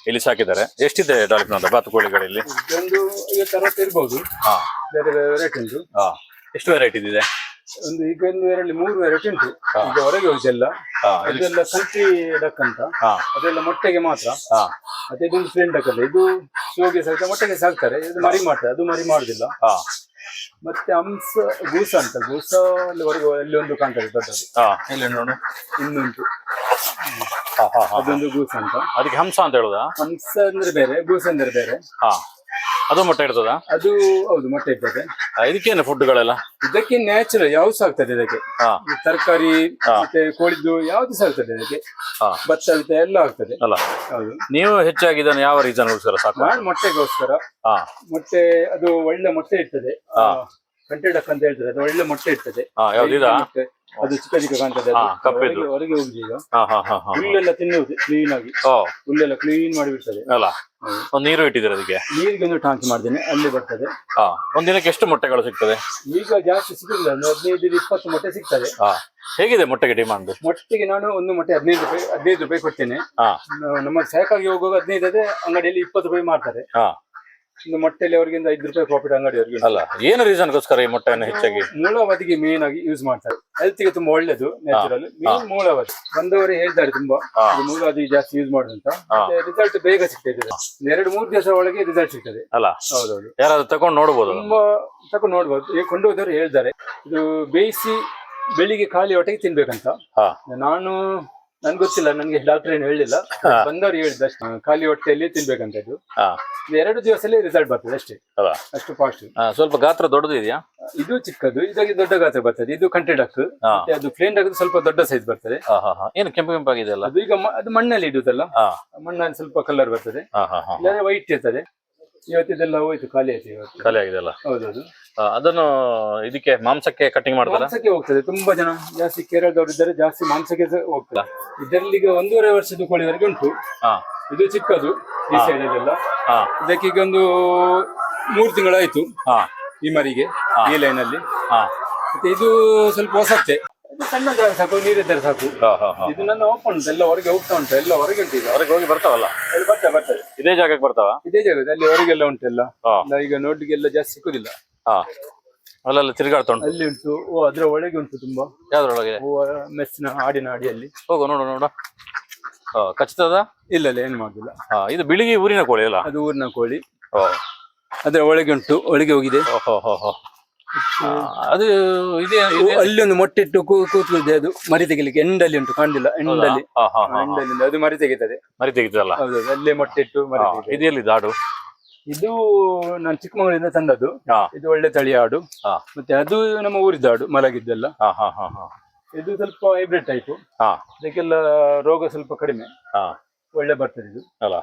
ಇಲ್ಲಿ ಸಾಕಿದ್ದಾರೆ ಎಷ್ಟಿದೆ ಡಾಲ್ಫಿನ್ ಅಂತ ಬಾತುಕೋಳಿಗಳಲ್ಲಿ ಒಂದು ಐವತ್ತು ಅರವತ್ತು ಇರ್ಬೋದು. ಹಾ. ಬೇರೆ ಬೇರೆ ವೆರೈಟಿ ಉಂಟು. ಹಾ. ಎಷ್ಟು ವೆರೈಟಿ ಇದೆ? ಒಂದು ಈಗ ಒಂದು ಎರಡು ಮೂರು ವೆರೈಟಿ ಉಂಟು. ಈಗ ಹೊರಗೆ ಹೋಗಿಲ್ಲ ಅದೆಲ್ಲ ಕಂಟ್ರಿ ಡಕ್ ಅಂತ ಹಾ. ಅದೆಲ್ಲ ಮೊಟ್ಟೆಗೆ ಮಾತ್ರ. ಹಾ. ಮತ್ತೆ ಇದೊಂದು ಫ್ರೆಂಡ್ ಡಕ್ ಅಲ್ಲ ಇದು ಶೋಗೆ ಸಹಿತ ಮೊಟ್ಟೆಗೆ ಸಾಕ್ತಾರೆ. ಇದು ಮರಿ ಮಾಡ್ತಾರೆ ಅದು ಮರಿ ಮಾಡುದಿಲ್ಲ. ಹಾ. ಮತ್ತೆ ಹಂಸ ಗೂಸ ಅಂತ. ಗೂಸ ಅಲ್ಲಿ ಹೊರಗೆ ಅಲ್ಲಿ ಒಂದು ಕಾಣ್ತದೆ ದೊಡ್ಡದು. ಹಾ. ಇಲ್ಲಿ ನೋಡು. ಇನ್ನುಂಟು ಅದೊಂದು ಗೂಸ ಅಂತ. ಅದಕ್ಕೆ ಹಂಸ ಅಂತ ಹೇಳುದಾ? ಹಂಸ ಅಂದ್ರೆ ಬೇರೆ ಗೂಸ ಅಂದ್ರೆ ಬೇರೆ. ಹಾ. ಅದು ಮೊಟ್ಟೆ ಇರ್ತದ? ಅದು ಹೌದು ಮೊಟ್ಟೆ ಇರ್ತದೆ. ಆ, ಇದಕ್ಕೇನು ಫುಡ್ಗಳೆಲ್ಲ ಇದಕ್ಕೆ ನ್ಯಾಚುರಲ್ ಯಾವ್ದು ಸಾಕ್ತದೆ ಇದಕ್ಕೆ? ಹಾ. ಈ ತರಕಾರಿ. ಮತ್ತೆ ಕೋಳಿದ್ದು ಯಾವ್ದು ಸಾಕ್ತದೆ ಇದಕ್ಕೆ? ಹಾ. ಭತ್ತ ಗಿತ್ತ ಎಲ್ಲ ಆಗ್ತದೆ. ಅಲ್ಲ ಹೌದು. ನೀವು ಹೆಚ್ಚಾಗಿ ಇದನ್ನು ಯಾವ ರೀಸನ್ಗೋಸ್ಕರ ಸಾಕು ಮಾಡಿ ಮೊಟ್ಟೆಗೋಸ್ಕರ. ಹಾ. ಮೊಟ್ಟೆ ಅದು ಒಳ್ಳೆ ಮೊಟ್ಟೆ ಇರ್ತದೆ. ಹಾ. ಕಂಟೆಡಕ್ ಅಂತ ಹೇಳ್ತಾರೆ. ಅದು ಒಳ್ಳೆ ಮೊಟ್ಟೆ ಇರ್ತದೆ. ಹಾ ಯಾವ್ದು ಇದಾ? ಮೊಟ್ಟೆ. ಅದು ಚಿಕ್ಕ ಚಿಕ್ಕ ಕಾಣ್ತದೆ. ಅದು. ಹಾ, ಕಪ್ಪಿದ್ದು. ಹೊರಗೆ- ಹೊರಗೆ ಹೋಗುದು ಈಗ. ಹಾ ಹಾ ಹಾ ಹಾ ಹುಲ್ಲೆಲ್ಲ ತಿನ್ನುವುದು ಕ್ಲೀನ್ ಆಗಿ. ಓ. ಹುಲ್ಲೆಲ್ಲ ಕ್ಲೀನ್ ಮಾಡಿ ಬಿಡ್ತದೆ ಅಲ್ಲ ಒಂದ್ ನೀರು ಇಟ್ಟಿದ್ರೆ ಅದಕ್ಕೆ? ನೀರಿಗೆ ಒಂದು ಟಾಂಕಿ ಮಾಡ್ತೇನೆ ಅಲ್ಲಿ ಬರ್ತದೆ. ಹಾ ಒಂದಿನಕ್ಕೆ ಎಷ್ಟು ಮೊಟ್ಟೆಗಳು ಸಿಗ್ತದೆ? ಈಗ ಜಾಸ್ತಿ ಸಿಗುದಿಲ್ಲ ಒಂದು ಹದಿನೈದು ಇಪ್ಪತ್ತು ಮೊಟ್ಟೆ ಸಿಗ್ತದೆ. ಹಾ ಹೇಗಿದೆ ಮೊಟ್ಟೆಗೆ ಡಿಮಾಂಡ್ ಮೊಟ್ಟೆಗೆ ನಾನು ಒಂದು ಮೊಟ್ಟೆ ಹದಿನೈದು ರೂಪಾಯಿ ಹದಿನೈದು ರೂಪಾಯಿ ಕೊಡ್ತೇನೆ. ಹಾ. ನಮ್ಮ ಸಹಕಾಗಿ ಹೋಗುವಾಗ ಹದಿನೈದು ಅದೇ ಅಂಗಡಿಯಲ್ಲಿ ಇಪ್ಪತ್ತು ರೂಪಾಯಿ ಮಾಡ್ತಾರೆ. ಹಾ. ಒಂದು ಮೊಟ್ಟೆಯಲ್ಲಿ ಅವರಿಗೆ ಐದು ರೂಪಾಯಿ ಪ್ರಾಫಿಟ್ ಅಂಗಡಿಯವರಿಗೆ. ಅಲ್ಲ ಏನು ರೀಸನ್ಗೋಸ್ಕರ ಈ ಮೊಟ್ಟೆಯನ್ನು ಹೆಚ್ಚಾಗಿ ಮೂಲವದಿಗೆ ಮೇನ್ ಆಗಿ ಯೂಸ್ ಮಾಡ್ತಾರೆ. ಹೆಲ್ತಿಗೆ ತುಂಬಾ ಒಳ್ಳೇದು ನ್ಯಾಚುರಲ್ ಮೇನ್ ಮೂಲವದಿ ಬಂದವರು ಹೇಳ್ತಾರೆ ತುಂಬಾ. ಇದು ಮೂಲವದಿ ಜಾಸ್ತಿ ಯೂಸ್ ಮಾಡುದಂತ. ರಿಸಲ್ಟ್ ಬೇಗ ಸಿಗ್ತದೆ ಎರಡು ಮೂರು ದಿವಸ ಒಳಗೆ ರಿಸಲ್ಟ್ ಸಿಗ್ತದೆ. ಅಲ್ಲ ಹೌದೌದು. ಯಾರಾದ್ರೂ ತಗೊಂಡು ನೋಡ್ಬೋದು. ತುಂಬಾ ತಕೊಂಡು ನೋಡ್ಬೋದು. ಈಗ ಕೊಂಡೋದವರು ಹೇಳ್ತಾರೆ ಇದು ಬೇಯಿಸಿ ಬೆಳಿಗ್ಗೆ ಖಾಲಿ ಹೊಟ್ಟೆಗೆ ತಿನ್ಬೇಕಂತ. ಹಾ. ನಾನು ನನ್ಗೆ ಗೊತ್ತಿಲ್ಲ ನನ್ಗೆ ಡಾಕ್ಟರ್ ಏನು ಹೇಳಿಲ್ಲ ಬಂದವ್ರು ಹೇಳಿದ ಖಾಲಿ ಹೊಟ್ಟೆಯಲ್ಲಿ ತಿನ್ಬೇಕಂತ ಇದು ಎರಡು ದಿವಸದಲ್ಲಿ ರಿಸಲ್ಟ್ ಬರ್ತದೆ ಅಷ್ಟೇ. ಅಷ್ಟು ಫಾಸ್ಟ್ ಸ್ವಲ್ಪ ಗಾತ್ರ ದೊಡ್ಡದು ಇದೆಯಾ? ಇದು ಚಿಕ್ಕದು ಇದಾಗಿ ದೊಡ್ಡ ಗಾತ್ರ ಬರ್ತದೆ. ಇದು ಕಂಟ್ರಿ ಡಕ್ ಮತ್ತೆ ಅದು ಪ್ಲೇನ್ ಡಕ್ ಸ್ವಲ್ಪ ದೊಡ್ಡ ಸೈಜ್ ಬರ್ತದೆ. ಏನು ಕೆಂಪು ಕೆಂಪಾಗಿದೆ ಅಲ್ಲ ಅದು ಈಗ ಅದು ಮಣ್ಣಲ್ಲಿ ಇಡುದಲ್ಲ ಮಣ್ಣಲ್ಲಿ ಸ್ವಲ್ಪ ಕಲರ್ ಬರ್ತದೆ. ಇಲ್ಲಾಂದ್ರೆ ವೈಟ್ ಇರ್ತದೆ. ಇವತ್ತಿದೆಲ್ಲ ಹೋಯ್ತು ಖಾಲಿ ಆಯ್ತು ಇವತ್ತು. ಖಾಲಿ ಆಗಿದೆ ಅಲ್ಲ? ಹೌದೌದು. ಅದನ್ನು ಇದಕ್ಕೆ ಮಾಂಸಕ್ಕೆ ಕಟಿಂಗ್ ಮಾಡ್ತಾರೆ? ಮಾಂಸಕ್ಕೆ ಹೋಗ್ತದೆ ತುಂಬಾ ಜನ. ಜಾಸ್ತಿ ಕೇರಳದವರು ಇದ್ದಾರೆ ಜಾಸ್ತಿ ಮಾಂಸಕ್ಕೆ ಹೋಗ್ತದೆ. ಇದರಲ್ಲಿ ಈಗ ಒಂದೂವರೆ ವರ್ಷದ ಕೋಳಿವರೆಗೆ ಉಂಟು. ಹಾ. ಇದು ಚಿಕ್ಕದು ಈ ಸೈಡ್ ಹಾ. ಇದಕ್ಕೀಗ ಒಂದು ಮೂರು ತಿಂಗಳಾಯ್ತು ಹಾ. ಈ ಮರಿಗೆ ಈ ಲೈನ್ ಅಲ್ಲಿ ಹಾ. ಮತ್ತೆ ಇದು ಸ್ವಲ್ಪ ಹೊಸತ್ತೆ ಸಣ್ಣ ಜಾಗ ಸಾಕು ನೀರಿದ್ದರೆ ಸಾಕು. ಇದು ನನ್ನ ಓಪನ್ ಉಂಟು ಎಲ್ಲ ಹೊರಗೆ ಹೋಗ್ತಾ ಉಂಟು ಎಲ್ಲ ಹೊರಗೆ ಉಂಟು ಈಗ. ಹೊರಗೆ ಹೋಗಿ ಬರ್ತಾವಲ್ಲ? ಬರ್ತದೆ ಬರ್ತದೆ ಇದೇ ಜಾಗಕ್ಕೆ ಬರ್ತಾವ? ಇದೇ ಜಾಗದಲ್ಲಿ ಹೊರಗೆಲ್ಲ ಉಂಟೆಲ್ಲ ಎಲ್ಲ. ಈಗ ನೋಡ್ಲಿಕ್ಕೆಲ್ಲ ಜಾಸ್ತಿ ಸಿಕ್ಕುದಿಲ್ಲ ಹಾ. ಅಲ್ಲೆಲ್ಲ ತಿರುಗಾಡ್ತಾ ಉಂಟು. ಅಲ್ಲಿ ಉಂಟು. ಓ ಅದ್ರ ಒಳಗೆ ಉಂಟು ತುಂಬಾ. ಯಾವ್ದ್ರೊಳಗೆ? ಓ ಮೆಸ್ಸಿನ ಹಾಡಿನ ಅಡಿಯಲ್ಲಿ. ಹೋಗು ನೋಡು ನೋಡ. ಹಾ ಇಲ್ಲ ಇಲ್ಲ ಏನು ಮಾಡುದಿಲ್ಲ. ಹಾ ಇದು ಬಿಳಿಗಿ ಊರಿನ ಕೋಳಿ ಅಲ್ಲ? ಅದು ಊರಿನ ಕೋಳಿ. ಓ ಅದರ ಒಳಗೆ ಉಂಟು ಒಳಗೆ ಹೋಗಿದೆ. ಓಹೋ ಹೋ ಹೋ ಅದು ಇದೇ ಅಲ್ಲಿ ಒಂದು ಮೊಟ್ಟೆ ಇಟ್ಟು ಅದು. ಮರಿ ತೆಗಿಲಿಕ್ಕೆ ಎಂಡಲ್ಲಿ ಉಂಟು ಕಾಣಿಲ್ಲ ಎಂಡಲ್ಲಿ. ಅದು ಮರಿ ತೆಗಿತದೆ. ಮರಿ ತೆಗಿತಲ್ಲ ಹೌದೌದು ಅಲ್ಲೇ ಮೊಟ್ಟೆ ಇಟ್ಟು ಮರಿ. ಇದು ಎಲ್ಲಿ ಆಡು ಇದು ನಾನು ಚಿಕ್ಕಮಗಳೂರಿಂದ ತಂದದ್ದು. ಹಾ. ಇದು ಒಳ್ಳೆ ತಳಿ ಆಡು ಹಾ. ಮತ್ತೆ ಅದು ನಮ್ಮ ಊರಿದ್ದ ಆಡು ಮಲಗಿದ್ದೆಲ್ಲ. ಹಾ ಹಾ ಹಾ ಹಾ. ಇದು ಸ್ವಲ್ಪ ಹೈಬ್ರಿಡ್ ಟೈಪ್ ಹಾ. ಇದಕ್ಕೆಲ್ಲ ರೋಗ ಸ್ವಲ್ಪ ಕಡಿಮೆ. ಹಾ. ಒಳ್ಳೆ ಬರ್ತದೆ ಇದು. ಅಲ್ಲ.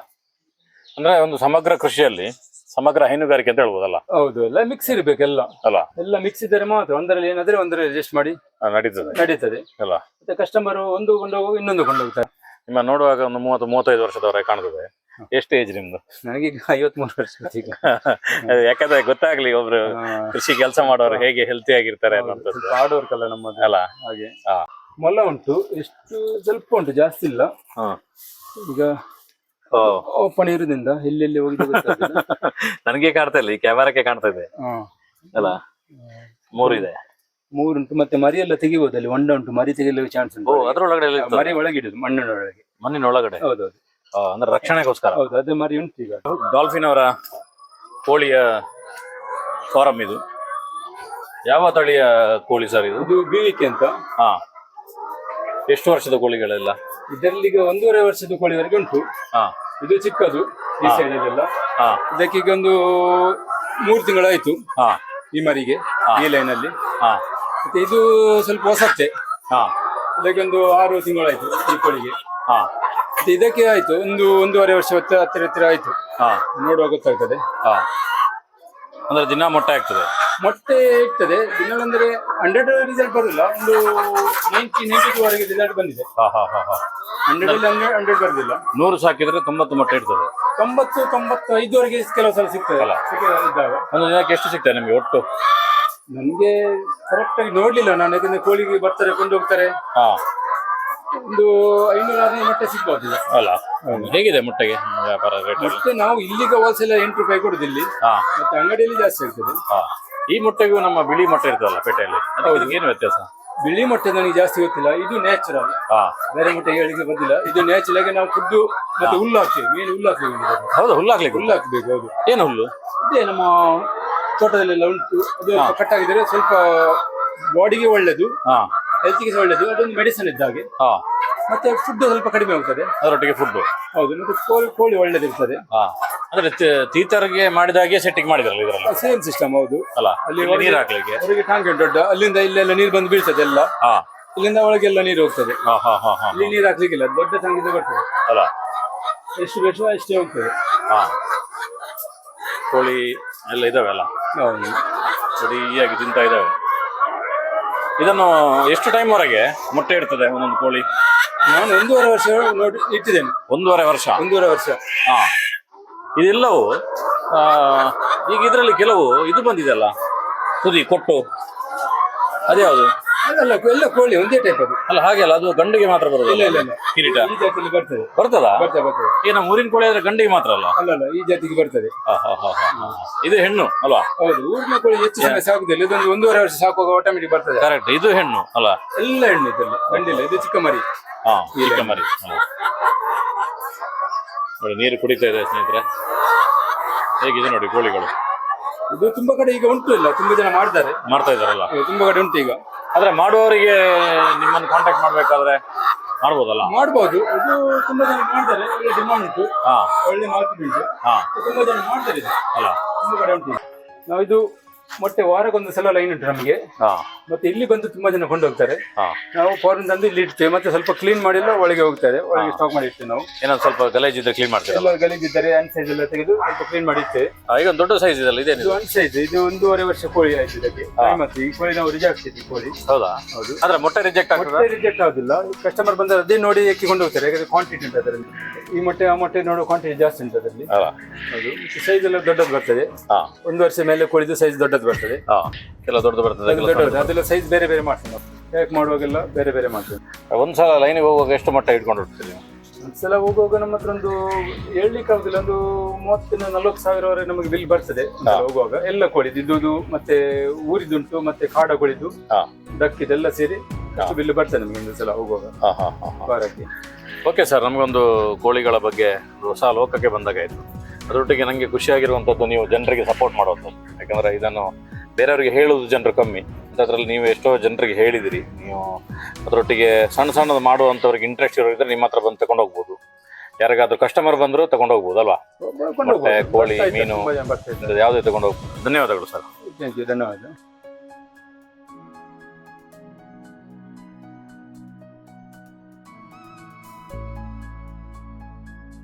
ಅಂದ್ರೆ ಒಂದು ಸಮಗ್ರ ಕೃಷಿಯಲ್ಲಿ ಸಮಗ್ರ ಹೈನುಗಾರಿಕೆ ಅಂತ ಹೇಳ್ಬೋದಲ್ಲ? ಹೌದು ಎಲ್ಲ ಮಿಕ್ಸ್ ಇರ್ಬೇಕೆಲ್ಲ ಅಲ್ಲ. ಎಲ್ಲ ಮಿಕ್ಸ್ ಇದ್ದರೆ ಮಾತ್ರ ಒಂದರಲ್ಲಿ ಏನಾದ್ರೆ ಒಂದರಲ್ಲಿ ಅಡ್ಜಸ್ಟ್ ಮಾಡಿ ಆ, ನಡೀತದೆ. ನಡೀತದೆ. ಅಲ್ಲ. ಮತ್ತೆ ಕಸ್ಟಮರ್ ಒಂದು ಕೊಂಡೋಗು ಇನ್ನೊಂದು ಕೊಂಡೋಗ್ತಾರೆ. ನಿಮ್ಮ ನೋಡುವಾಗ ಒಂದು ಮೂವತ್ತು ಮೂವತ್ತೈದು ವರ್ಷದವರೆಗೆ ಕಾಣ್ತದೆ. ಎಷ್ಟು ಏಜ್ ನಿಮ್ದು? ನನಗೀಗ ಐವತ್ಮೂರು ವರ್ಷ ಈಗ. ಯಾಕಂದ್ರೆ ಗೊತ್ತಾಗ್ಲಿ ಒಬ್ರು ಕೃಷಿ ಕೆಲಸ ಮಾಡೋರು ಹೇಗೆ ಹೆಲ್ತಿ ಆಗಿರ್ತಾರೆ ಅನ್ನೋಂಥದ್ದು ಸ್ವಲ್ಪ ಹಾರ್ಡ್ ವರ್ಕ್ ಅಲ್ಲ ನಮ್ಮದು. ಅಲ್ಲ? ಹಾಗೆ. ಹಾ. ಮೊಲ ಉಂಟು. ಎಷ್ಟು ಸ್ವಲ್ಪ ಉಂಟು ಜಾಸ್ತಿ ಇಲ್ಲ. ಹಾ. ಈಗ ಓಪನ್ ಇರೋದ್ರಿಂದ ಎಲ್ಲೆಲ್ಲಿ ಹೋಗಿ. ನನಗೆ ಕಾಣ್ತಾ ಇಲ್ಲ ಈ ಕ್ಯಾಮರಾಕ್ಕೆ ಕಾಣ್ತಾ ಇದೆ. ಅಲ್ಲ? ಮೂರಿದೆ ಮೂರುಂಟು ಮತ್ತೆ ಮರಿ ಎಲ್ಲ ತೆಗಿಬಹುದು ಅಲ್ಲಿ ಒಂಡ ಉಂಟು ಮರಿ ತೆಗೆಯಲು ಚಾನ್ಸ್ ಉಂಟು. ಅದ್ರೊಳಗಡೆ? ಮರಿ ಒಳಗಿಡುದು ಮಣ್ಣಿನೊಳಗೆ. ಮಣ್ಣಿನ ಒಳಗಡೆ ಹೌದೌದು. ಅಂದ್ರೆ ರಕ್ಷಣೆಗೋಸ್ಕರ. ಹೌದು ಅದೇ ಮರಿ ಉಂಟು ಈಗ. ಡಾಲ್ಫಿನ್ ಅವರ ಕೋಳಿಯ ಫಾರಂ ಇದು. ಯಾವ ತಳಿಯ ಕೋಳಿ ಸರ್ ಇದು? ಇದು ಬಿವಿಕೆ ಅಂತ. ಹಾ. ಎಷ್ಟು ವರ್ಷದ ಕೋಳಿಗಳೆಲ್ಲ? ಇದರಲ್ಲಿ ಈಗ ಒಂದೂವರೆ ವರ್ಷದ ಕೋಳಿವರೆಗೆ ಉಂಟು. ಹಾ. ಇದು ಚಿಕ್ಕದು ಈ ಸೈಡ್ ಇದೆಲ್ಲ ಹಾ. ಈಗ ಒಂದು ಮೂರು ತಿಂಗಳಾಯ್ತು ಹಾ. ಈ ಮರಿಗೆ ಈ ಲೈನ್ ಅಲ್ಲಿ ಹಾ. ಮತ್ತೆ ಇದು ಸ್ವಲ್ಪ ಹೊಸತ್ತೆ ಹಾ. ಇದಕ್ಕೆ ಒಂದು ಆರು ತಿಂಗಳಾಯ್ತು ಈ ಕೋಳಿಗೆ. ಹಾ. ಮತ್ತೆ ಇದಕ್ಕೆ ಆಯ್ತು. ಒಂದು ಒಂದೂವರೆ ವರ್ಷ ಹೊತ್ತು ಹತ್ತಿರ ಹತ್ತಿರ ಆಯ್ತು. ಹಾ. ನೋಡುವಾಗ ಗೊತ್ತಾಗ್ತದೆ. ಹಾ. ಅಂದ್ರೆ ದಿನ ಮೊಟ್ಟೆ ಆಗ್ತದೆ? ಮೊಟ್ಟೆ ಇರ್ತದೆ. ದಿನಗಳಂದ್ರೆ ಹಂಡ್ರೆಡ್ ರಿಸಲ್ಟ್ ಬರಲಿಲ್ಲ ಒಂದು ನೈಂಟಿ ನೈಂಟಿ ಟೂ ವರೆಗೆ ರಿಸಲ್ಟ್ ಬಂದಿದೆ. ಹಾ ಹಾ ಹಾ ಹಾ. ಹಂಡ್ರೆಡ್ ಅಲ್ಲಿ ಹಂಡ್ರೆಡ್ ಹಂಡ್ರೆಡ್ ಬರಲಿಲ್ಲ ನೂರು ಸಾಕಿದ್ರೆ ತೊಂಬತ್ತು ಮೊಟ್ಟೆ ಇರ್ತದೆ. ತೊಂಬತ್ತು ತೊಂಬತ್ತು ಐದುವರೆಗೆ ಕೆಲವು ಸಲ ಸಿಗ್ತದೆ. ಅಲ್ಲ. ಸಿಕ್ಕ- ಇದ್ದಾಗ. ಒಂದು ದಿನಕ್ಕೆ ಎಷ್ಟು ಸಿಗ್ತದೆ ನಿಮಗೆ ಒಟ್ಟು? ನನಗೆ ಕರೆಕ್ಟ್ ಆಗಿ ನೋಡ್ಲಿಲ್ಲ ನಾನು. ಯಾಕಂದ್ರೆ ಕೋಳಿಗೆ ಬರ್ತಾರೆ ಕೊಂಡು ಹೋಗ್ತಾರೆ ಹಾ. ಒಂದು ಐನೂರ ಆರ್ನೂರು ಮೊಟ್ಟೆ ಸಿಗ್ಬೋದು. ಈಗ. ಅಲ್ಲ ಹೇಗಿದೆ ಮೊಟ್ಟೆಗೆ? ವ್ಯಾಪಾರ ರೇಟ್? ಮೊಟ್ಟೆ ನಾವು ಇಲ್ಲಿಗ ಹೋಲ್ಸೇಲ್ ಎಂಟು ರೂಪಾಯಿ ಕೊಡುದು ಇಲ್ಲಿ. ಹಾ. ಮತ್ತೆ ಅಂಗಡಿಯಲ್ಲಿ ಜಾಸ್ತಿ ಇರ್ತದೆ ಹಾ. ಈ ಮೊಟ್ಟೆಗೂ ನಮ್ಮ ಬಿಳಿ ಮೊಟ್ಟೆ ಇರ್ತದಲ್ಲ ಪೇಟೆಯಲ್ಲಿ? ಅದಕ್ಕೆ ಏನು ವ್ಯತ್ಯಾಸ? ಬಿಳಿ ಮೊಟ್ಟೆ ನನಗೆ ಜಾಸ್ತಿ ಗೊತ್ತಿಲ್ಲ. ಇದು ನ್ಯಾಚುರಲ್ ಹಾ. ಬೇರೆ ಮೊಟ್ಟೆ ಹೇಳಿಕೆ ಬಂದಿಲ್ಲ ಇದು ನ್ಯಾಚುರಲ್ ಆಗಿ ನಾವು ಫುಡ್ ಮತ್ತೆ ಹುಲ್ಲು ಹಾಕ್ತೇವೆ. ಮೇಲೆ ಹುಲ್ಲು ಹಾಕ್ಬೇಕು ಇದಕ್ಕೆ. ಹೌದು ಹುಲ್ಲು ಹಾಕ್ಲಿಕ್ಕೆ. ಹುಲ್ಲು ಹಾಕ್ಬೇಕು ಹೌದು. ಏನು ಹುಲ್ಲು? ಇದೇ ನಮ್ಮ ತೋಟದಲ್ಲೆಲ್ಲ ಉಂಟು. ಅದು ಕಟ್ಟಾಗಿದ್ರೆ ಸ್ವಲ್ಪ ಬಾಡಿಗೆ ಒಳ್ಳೇದು. ಹಾ. ಹೆಲ್ತ್ಗೆ ಒಳ್ಳೇದು. ಅದೊಂದು ಮೆಡಿಸಿನ್ ಇದ್ದಾಗೆ ಹಾ. ಮತ್ತೆ ಫುಡ್ ಸ್ವಲ್ಪ ಕಡಿಮೆ ಹೋಗ್ತದೆ ಅದರೊಟ್ಟಿಗೆ ಫುಡ್ ಹೌದು ಮತ್ತೆ ಕೋಳಿ ಕೋಳಿ ಒಳ್ಳೇದಿರ್ತದೆ ಹಾ. ಅಂದ್ರೆ ತೀತರಿಗೆ ತೀತರ್ಗೆ ಮಾಡಿದಾಗೆ ಸೆಟ್ಟಿಂಗ್ ಮಾಡಿದ್ರಲ್ಲ ಇದರಲ್ಲಿ? ಸೇಮ್ ಸಿಸ್ಟಮ್ ಹೌದು. ಅಲ್ಲ ಅಲ್ಲಿ ಇಲ್ಲಿ ಹೊರಗೆ- ನೀರು ಹಾಕ್ಲಿಕ್ಕೆ? ಹೊರಗೆ ಟ್ಯಾಂಕ್ ಉಂಟು ದೊಡ್ಡ ಅಲ್ಲಿಂದ ಇಲ್ಲೆಲ್ಲ ನೀರು ಬಂದು ಬೀಳ್ತದೆ ಎಲ್ಲ. ಹಾ. ಇಲ್ಲಿಂದ ಒಳಗೆಲ್ಲ ನೀರು ಹೋಗ್ತದೆ. ಹಾ ಹಾ ಹಾ ಹಾ ಇಲ್ಲಿ ನೀರು ಹಾಕ್ಲಿಕ್ಕಿಲ್ಲ ದೊಡ್ಡ ಟಾಂಕಿಂದ ಬರ್ತದೆ. ಅಲ್ಲ. ಎಷ್ಟು ಬೇಕು ಅಷ್ಟೇ ಹೋಗ್ತದೆ. ಹಾ. ಕೋಳಿ ಎಲ್ಲ ಇದಾವೆ ಅಲ್ಲ? ಹೌದು. ಸರಿಯಾಗಿ ತಿಂತಾ ಇದಾವೆ. ಇದನ್ನು ಎಷ್ಟು ಟೈಮ್ ವರೆಗೆ ಮೊಟ್ಟೆ ಇಡ್ತದೆ ಒಂದೊಂದು ಕೋಳಿ? ನಾನು ಒಂದೂವರೆ ವರ್ಷ ನೋಡಿ ಇಟ್ಟಿದ್ದೇನೆ. ಒಂದೂವರೆ ವರ್ಷ? ಒಂದೂವರೆ ವರ್ಷ. ಹಾ. ಇದೆಲ್ಲವೂ ಆ, ಈಗ ಇದರಲ್ಲಿ ಕೆಲವು ಇದು ಬಂದಿದೆ ಅಲ್ಲ ತುದಿ ಕೊಟ್ಟು. ಅದ್ಯಾವುದು? ಅದಲ್ಲ ಎಲ್ಲ ಕೋಳಿ ಒಂದೇ ಟೈಪ್ ಅದು. ಅಲ್ಲ ಹಾಗೆ ಅಲ್ಲ ಅದು ಗಂಡಿಗೆ ಮಾತ್ರ ಬರೋದು ಇಲ್ಲ ಇಲ್ಲ ಇಲ್ಲ. ಕಿರೀಟ. ಈ ಜಾತಿಯಲ್ಲಿ ಬರ್ತದೆ. ಬರ್ತದಾ? ಬರ್ತದೆ ಬರ್ತದೆ. ಏನ ಊರಿನ ಕೋಳಿ ಆದ್ರೆ ಗಂಡಿಗೆ ಮಾತ್ರ ಅಲ್ಲ? ಅಲ್ಲ ಅಲ್ಲ ಈ ಜಾತಿಗೆ ಬರ್ತದೆ. ಹಾ, ಹಾ, ಹಾ, ಹಾ. ಇದು ಹೆಣ್ಣು ಅಲ್ವಾ? ಹೌದು ಊರಿನ ಕೋಳಿ ಹೆಚ್ಚು ಸಮಯ ಸಾಕುದಿಲ್ಲ. ಇದೊಂದು ಒಂದೂವರೆ ವರ್ಷ ಸಾಕುವಾಗ ಆಟೋಮೆಟಿಕ್ ಬರ್ತದೆ. ಕರೆಕ್ಟ್ ಇದು ಹೆಣ್ಣು ಅಲ್ಲ? ಎಲ್ಲ ಹೆಣ್ಣು ಇದೆಲ್ಲ ಗಂಡಿಲ್ಲ ಇದು ಚಿಕ್ಕ ಮರಿ ಹಾ ಚಿಕ್ಕ ಮರಿ ಹಾ. ನೋಡಿ ನೀರು ಕುಡಿತಾ ಇದೆ ಸ್ನೇಹಿತರೆ. ಹೇಗಿದೆ ನೋಡಿ ಕೋಳಿಗಳು? ಇದು ತುಂಬಾ ಕಡೆ ಈಗ ಉಂಟು ಇಲ್ಲ ತುಂಬಾ ಜನ ಮಾಡ್ತಾರೆ. ಮಾಡ್ತಾ ಇದಾರಲ್ಲ ಇದು ತುಂಬಾ ಕಡೆ ಉಂಟು ಈಗ. ಆದ್ರೆ ಮಾಡುವವರಿಗೆ ನಿಮ್ಮನ್ನು ಕಾಂಟ್ಯಾಕ್ಟ್ ಮಾಡ್ಬೇಕಾದ್ರೆ ಮಾಡ್ಬೋದಲ್ಲ? ಮಾಡ್ಬೋದು. ಇದು ತುಂಬಾ ಜನ ಮಾಡ್ತಾರೆ ಒಳ್ಳೆ ಡಿಮಾಂಡ್ ಉಂಟು. ಹಾ. ಒಳ್ಳೆ ಮಾರ್ಕೆಟ್ ಉಂಟು. ಹಾ. ತುಂಬಾ ಜನ ಮಾಡ್ತಾರೆ. ಇದು ಅಲ್ಲ. ತುಂಬಾ ಕಡೆ ಉಂಟು. ನಾವು ಇದು ಮೊಟ್ಟೆ ವಾರಕ್ಕೊಂದು ಸಲ ಲೈನ್ ಉಂಟು ನಮಗೆ. ಹಾ. ಮತ್ತೆ ಇಲ್ಲಿ ಬಂದು ತುಂಬಾ ಜನ ಕೊಂಡೋಗ್ತಾರೆ. ಹೋಗ್ತಾರೆ ನಾವು ಫಾರಿನ್ ತಂದು ಇಲ್ಲಿ ಇಡ್ತೇವೆ. ಮತ್ತೆ ಸ್ವಲ್ಪ ಕ್ಲೀನ್ ಮಾಡಿಲ್ಲ ಒಳಗೆ ಹೋಗ್ತಾರೆ. ಒಳಗೆ ಸ್ಟಾಕ್ ಮಾಡಿ ಇಡ್ತೇವೆ ನಾವು. ಏನಾದ್ರು ಸ್ವಲ್ಪ ಗಲೇಜ್ ಇದ್ರೆ ಕ್ಲೀನ್ ಮಾಡ್ತೀರಾ ಎಲ್ಲ ಗಲೀಜಿದ್ದಾರೆ ಅನ್ ಸೈಜ್ ಎಲ್ಲ ತೆಗೆದು ಸ್ವಲ್ಪ ಕ್ಲೀನ್ ಮಾಡಿ ಇಡ್ತೇವೆ. ಆ, ಈಗ ಒಂದು ದೊಡ್ಡ ಸೈಜ್ ಇದೆಲ್ಲ ಇದು ಅನ್ ಸೈಜ್ ಇದು ಒಂದೂವರೆ ವರ್ಷ ಕೋಳಿ ಆಯ್ತು ಇದಕ್ಕೆ. ಮತ್ತೆ ಈ ಕೋಳಿ ನಾವು ರಿಜೆಕ್ಟ್ ಆಗ್ತಿದ್ವಿ ಕೋಳಿ. ಹೌದಾ? ಹೌದು. ಅಂದ್ರೆ ಮೊಟ್ಟೆ ರಿಜೆಕ್ಟ್ ಆಗ್ತದ? ಮೊಟ್ಟೆ ರಿಜೆಕ್ಟ್ ಆಗುದಿಲ್ಲ. ಕಸ್ಟಮರ್ ಬಂದ್ರೆ ಅದೇ ನೋಡಿ ಎಕ್ಕಿಕೊಂಡು ಹೋಗ್ತಾರೆ ಯಾಕಂದ್ರೆ ಕ್ವಾಂಟಿಟಿ ಉಂಟು ಅದರಲ್ಲಿ. ಈ ಮೊಟ್ಟೆ ಆ ಮೊಟ್ಟೆ ನೋಡೋ ಕ್ವಾಂಟಿಟಿ ಜಾಸ್ತಿ ಉಂಟು ಅದರಲ್ಲಿ. ಹೌದು? ಸೈಜ್ ಎಲ್ಲ ದೊಡ್ಡದು ಬರ್ತದೆ. ಹಾ. ಒಂದು ವರ್ಷ ಮೇಲೆ ಕೋಳಿದು ಸೈಜ್ ದೊಡ್ಡದು ಬರ್ತದೆ. ಹಾ. ಕೆಲ ದೊಡ್ಡದು ಬರ್ತದೆ ಕೆಲವು ದೊಡ್ಡದು ಅದೆಲ್ಲ ಸೈಜ್ ಬೇರೆ ಬೇರೆ ಮಾಡ್ತೀವಿ ನಾವು. ಪ್ಯಾಕ್ ಮಾಡುವಾಗೆಲ್ಲ ಬೇರೆ ಬೇರೆ ಮಾಡ್ತೀವಿ ಸಣ್ಣ. ಒಂದ್ಸಲ ಲೈನಿಗೆ ಹೋಗುವಾಗ ಎಷ್ಟು ಮಟ್ಟ ಇಟ್ಕೊಂಡು ಹೋಗ್ತೀರಿ ಒಂದ್ಸಲ ಹೋಗುವಾಗ ನಮ್ಮ ಹತ್ರ ಒಂದು ಹೇಳಲಿಕ್ಕೆ ಆಗುದಿಲ್ಲ ಒಂದು ಮೂವತ್ತಿನ ನಲ್ವತ್ತು ಸಾವಿರವರೆಗೆ ನಮಗೆ ಬಿಲ್ ಬರ್ತದೆ ಒಂದ್ಸಲ ಹೋಗುವಾಗ. ಎಲ್ಲ ಕೋಳಿದು ಇದ್ದುದು ಮತ್ತೆ ಊರಿದುಂಟು ಮತ್ತೆ ಕಾಡ ಕೋಳಿದು ಇದೆಲ್ಲ ಸೇರಿ ಅಷ್ಟು ಬಿಲ್ ಬರ್ತದೆ ನಮಗೆ ಒಂದು ಸಲ ಹೋಗುವಾಗ. ವಾರಕ್ಕೆ. ಓಕೆ ಸರ್ ನಮಗೊಂದು ಕೋಳಿಗಳ ಬಗ್ಗೆ ಹೊಸ ಲೋಕಕ್ಕೆ ಬಂದಾಗ ಆಯಿತು. ಅದರೊಟ್ಟಿಗೆ ನನಗೆ ಖುಷಿಯಾಗಿರುವಂಥದ್ದು ನೀವು ಜನರಿಗೆ ಸಪೋರ್ಟ್ ಮಾಡೋದು ಯಾಕಂದರೆ ಇದನ್ನು ಬೇರೆಯವರಿಗೆ ಹೇಳೋದು ಜನರು ಕಮ್ಮಿ. ಅದರಲ್ಲಿ ನೀವು ಎಷ್ಟೋ ಜನರಿಗೆ ಹೇಳಿದಿರಿ. ನೀವು ಅದರೊಟ್ಟಿಗೆ ಸಣ್ಣ ಸಣ್ಣದು ಮಾಡುವಂಥವ್ರಿಗೆ ಇಂಟ್ರೆಸ್ಟ್ ಇರೋರಿದ್ರೆ ನಿಮ್ಮ ಹತ್ರ ಬಂದು ತಗೊಂಡು ಹೋಗ್ಬೋದು ಯಾರಿಗಾದ್ರೂ ಕಸ್ಟಮರ್ ಬಂದರೂ ತಗೊಂಡು ಹೋಗ್ಬೋದು ಅಲ್ವಾ ಕೋಳಿ, ಮೀನು. ಯಾವುದೇ ತಗೊಂಡು ಹೋಗ್ಬೋದು ಧನ್ಯವಾದಗಳು ಸರ್. ಧನ್ಯವಾದ.